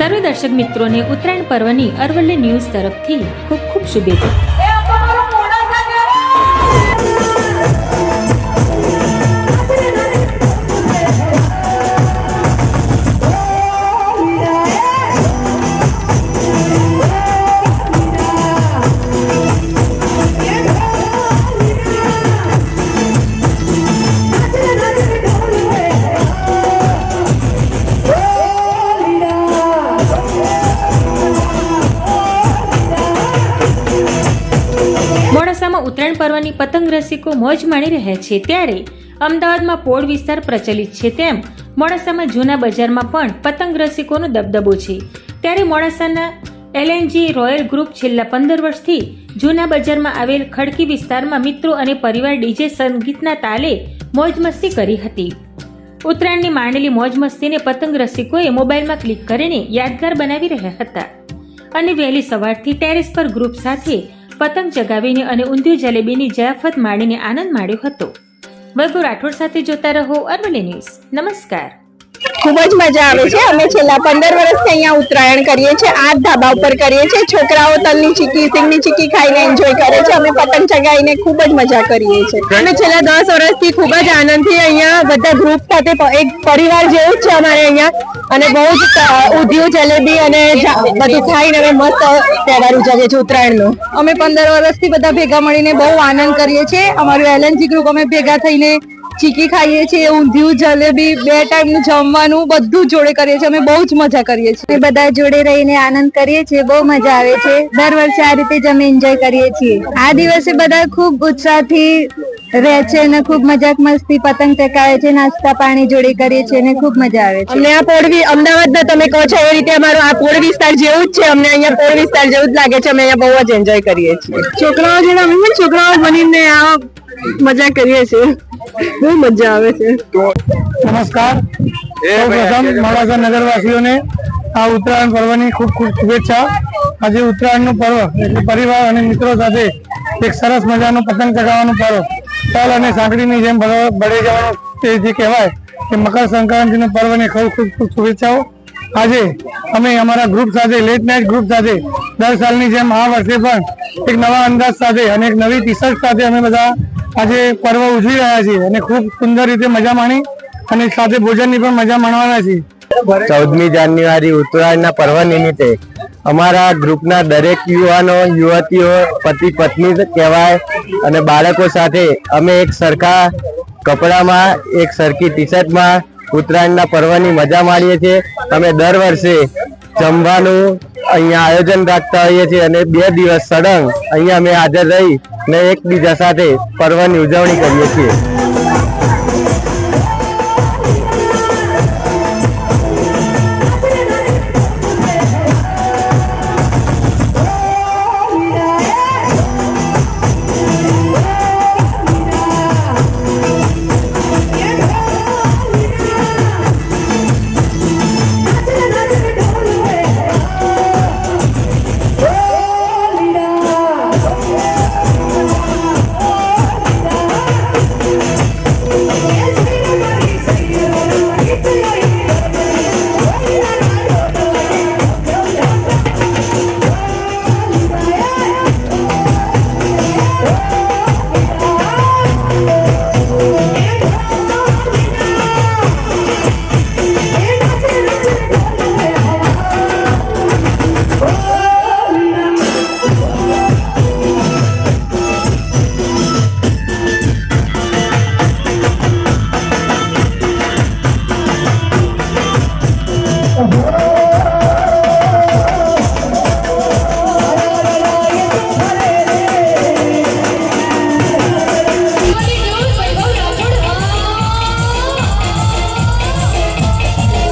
સર્વ દર્શક મિત્રોને ઉત્તરાયણ પર્વની અરવલ્લી ન્યૂઝ તરફથી ખૂબ ખૂબ શુભેચ્છા. ઉત્તરાયણ પર્વની પતંગ રસિકો મોજ માણી રહ્યા છે ત્યારે અમદાવાદમાં પોળ વિસ્તાર પ્રચલિત છે તેમ મોડાસામાં જૂના બજારમાં પણ પતંગ રસિકોનો દબદબો છે. ત્યારે મોડાસાના એલએનજી રોયલ ગ્રુપ છેલ્લા પંદર વર્ષથી જૂના બજારમાં આવેલ ખડકી વિસ્તારમાં મિત્રો અને પરિવાર ડીજે સંગીતના તાલે મોજ મસ્તી કરી હતી. ઉત્તરાયણની માંડેલી મોજ મસ્તીને પતંગ રસિકોએ મોબાઈલમાં ક્લિક કરીને યાદગાર બનાવી રહ્યા હતા. અને વહેલી સવારથી ટેરેસ પર ગ્રુપ સાથે પતંગ ચગાવીને અને ઊંધિયું જલેબીની જયાફત માણીને આનંદ માણ્યો હતો. વૈભવ રાઠોડ સાથે જોતા રહો અરવલ્લી ન્યૂઝ. નમસ્કાર. ખૂબ જ મજા આવે છે. અમે છેલ્લા પંદર વર્ષથી અહીંયા ઉત્તરાયણ કરીએ છીએ. આ ધાબા ઉપર કરીએ છીએ. છોકરાઓ તલની ચીકી, સિંગની ચીકી ખાઈને એન્જોય કરે છે. અમે પતંગ ચગાવીને ખૂબ જ મજા કરીએ છીએ. અમે છેલ્લા દસ વર્ષથી ખૂબ જ આનંદથી અહીંયા બધા ગ્રુપ સાથે એક પરિવાર જેવું જ છે અમારે અહીંયા. અને બહુ જ ઉધિયું જલેબી અને બધું ખાઈને અમે મસ્ત તહેવાર ઉજવીએ છીએ ઉત્તરાયણનો. અમે પંદર વર્ષથી બધા ભેગા મળીને બહુ આનંદ કરીએ છીએ. અમારું એલએનજી ગ્રુપ અમે ભેગા થઈને ચીકી ખાઈએ છીએ ઊંધિયું જલેબી બે ટાઈમનું જમવાનું બધું જોડે કરીએ છીએ. અમે બહુ જ મજા કરીએ છીએ. બધા જોડે રહીને આનંદ કરીએ છીએ. બહુ મજા આવે છે. દર વર્ષે આ રીતે જ અમે એન્જોય કરીએ છીએ. આ દિવસે બધા ખૂબ ઉત્સાહથી રહે છે અને ખૂબ મજાક મસ્તી પતંગ ચકાવે છે નાસ્તા પાણી જોડે કરીએ છીએ અને ખૂબ મજા આવે છે. અમને આ પોળવી અમદાવાદના તમે કહો છો એ રીતે અમારું આ પોળ વિસ્તાર જેવું જ છે. અમને અહીંયા પોળ વિસ્તાર જેવું જ લાગે છે. અમે અહીંયા બહુ જ એન્જોય કરીએ છીએ. છોકરાઓ જોડે અમે છોકરાઓ બનીને આ મજા કરીએ છીએ. બહુ મજા આવે છે. નમસ્કાર. પ્રથમ મોડાસા નગરવાસીઓને આ ઉત્તરાયણ પર્વની ખૂબ ખૂબ શુભેચ્છા. આજે ઉત્તરાયણનું પર્વ એટલે પરિવાર અને મિત્રો સાથે એક સરસ મજાનું પતંગ ચગાવવાનું પર્વ. તલ અને સાંકળીની જેમ બળો- બળી જવાનું તે જે કહેવાય કે મકર સંક્રાંતિનું પર્વને ખૂબ ખૂબ ખૂબ શુભેચ્છાઓ. આજે અમે અમારા ગ્રુપ સાથે લેટ નાઇટ ગ્રુપ સાથે દર સાલની જેમ આ વર્ષે પણ એક નવા અંદાજ સાથે અને એક નવી ટી શર્ટ સાથે અમે બધા આજે પર્વ ઉજવી રહ્યા છીએ અને ખૂબ સુંદર રીતે મજા માણી અને સાથે ભોજનની પણ મજા માણવાના છીએ. ચૌદમી જાન્યુઆરી ઉત્તરાયણના પર્વ નિમિત્તે અમારા ગ્રુપના દરેક યુવાનો, યુવતીઓ, પતિ, પત્ની કહેવાય અને બાળકો સાથે અમે એક સરખા કપડામાં, એક સરખી ટી શર્ટમાં ઉત્તરાયણના પર્વની મજા માણીએ છીએ. અમે દર વર્ષે જમવાનું અહીંયા આયોજન રાખતા હોઈએ છીએ અને બે દિવસ સળંગ અહીંયા અમે હાજર રહી ને એકબીજા સાથે પર્વની ઉજવણી કરીએ છીએ.